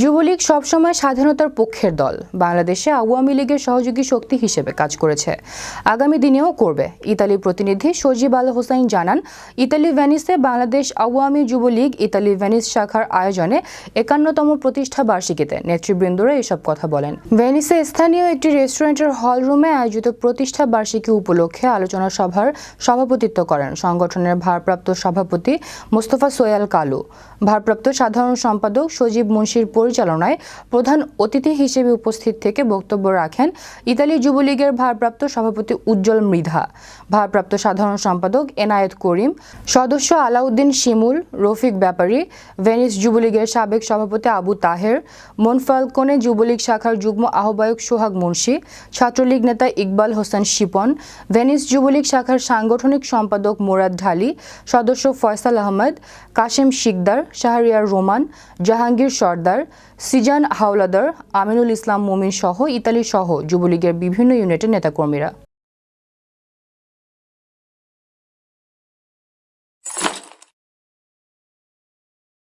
যুবলীগ সবসময় স্বাধীনতার পক্ষের দল। বাংলাদেশে আওয়ামী লীগের সহযোগী শক্তি হিসেবে কাজ করেছে। আগামী দিনেও করবে। ইতালির প্রতিনিধি সজিব আল হোসাইন জানান, ইতালি ভ্যানিসে বাংলাদেশ আওয়ামী যুবলীগ ইতালি ভ্যানিস শাখার আয়োজনে একান্নতম প্রতিষ্ঠা বার্ষিকীতে নেতৃবৃন্দরা এসব কথা বলেন। ভ্যানিসে স্থানীয় একটি রেস্টুরেন্টের হল রুমে আয়োজিত প্রতিষ্ঠা বার্ষিকী উপলক্ষে আলোচনা সভার সভাপতিত্ব করেন সংগঠনের ভারপ্রাপ্ত সভাপতি মোস্তফা সোয়াল কালু। ভারপ্রাপ্ত সাধারণ সম্পাদক সজীব মুন্সির পরিচালনায় প্রধান অতিথি হিসেবে উপস্থিত থেকে বক্তব্য রাখেন ইতালি যুবলীগের ভারপ্রাপ্ত সভাপতি উজ্জ্বল মৃধা, ভারপ্রাপ্ত সাধারণ সম্পাদক এনায়েত করিম, সদস্য আলাউদ্দিন শিমুল, রফিক ব্যাপারী, ভেনিস যুবলীগের সাবেক সভাপতি আবু তাহের, মনফালকনে যুবলীগ শাখার যুগ্ম আহ্বায়ক সোহাগ মুন্সি, ছাত্রলীগ নেতা ইকবাল হোসেন শিপন, ভেনিস যুবলীগ শাখার সাংগঠনিক সম্পাদক মোরাদ ঢালি, সদস্য ফয়সাল আহমেদ, কাশেম শিকদার, শাহরিয়ার রোমান, জাহাঙ্গীর সর্দার সিজান হাওলাদার আমিনুল ইসলাম মুমিন সহ ইতালি সহ যুবলীগের বিভিন্ন ইউনিটের নেতাকর্মীরা।